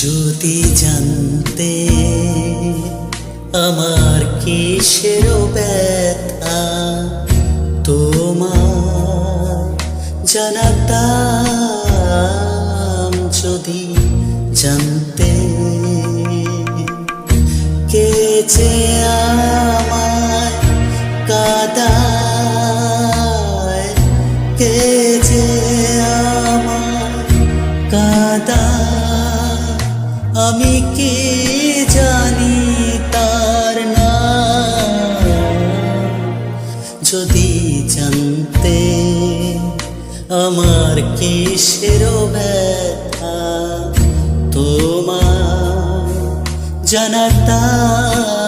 যদি জানতে আমার কিসের ব্যথা? তোমার জানাতাম যদি জানতে। কে যে আমায় কাদায়? কে যে আমায় কাদা আমি কি জানি তার না যদি জানতে আমার কিসের ব্যথা তোমার জানাতাম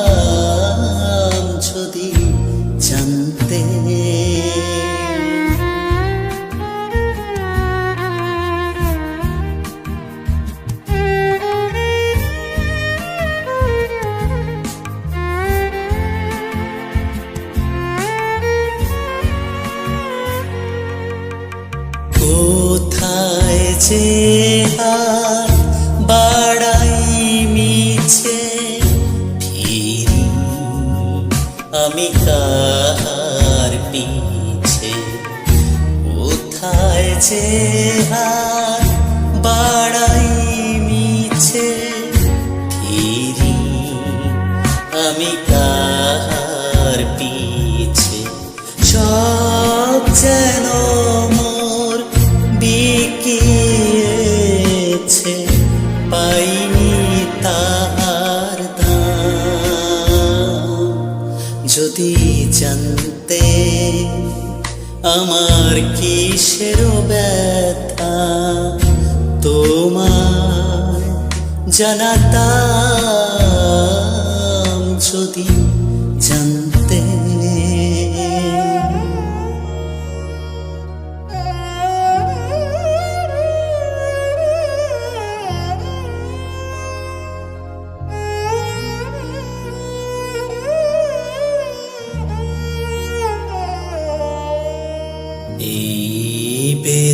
যে বাড়াই মিছে ফিরি আমি কার পিছে? কোথায় যে আর বাড়াই মিছে ফিরি আমি কার পিছে? সব যেন মোর বিকিয়েছে জানতে আমার কিসের ব্যথা? তোমার জানাতাম যদি জানতে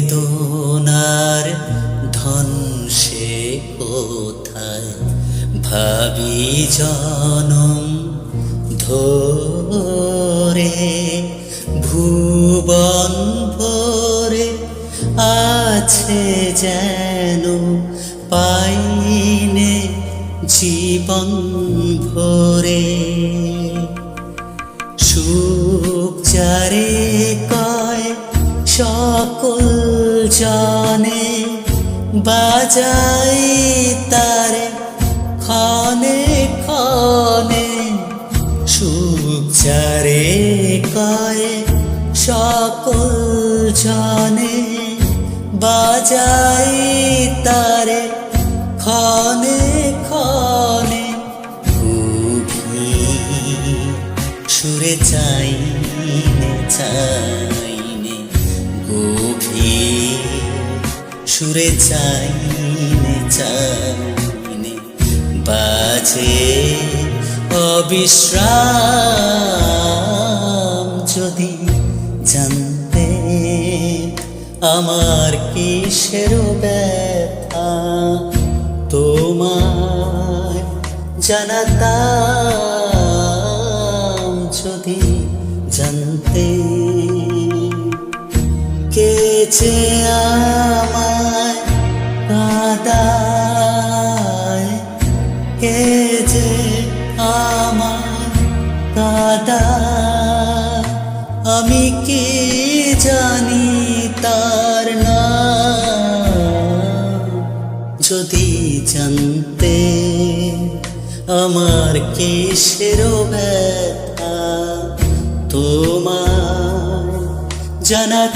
বেদনার ধন সে কোথায়? ভাবি জনম ধরে, ভুবন ভরে আছে যেন পাইনে জীবন ভরে। সুখ যারে সকল জানে বাজাই তারে ক্ষণে ক্ষণে, সুখ যারে কয় সকল জানে বাজাই তারে ক্ষণে ক্ষণে। গভীর সুরে চাইনে চাইনে গভীর সুরে চাইনে চাইনে বাজে অবিশ্রাম। যদি জানতে আমার কিসের ব্যথা তোমার জানাতাম। যদি জানতে কে যে আমি কি জানি তার না যদি জানতে আমার কিসের ব্যথা তোমার জানতে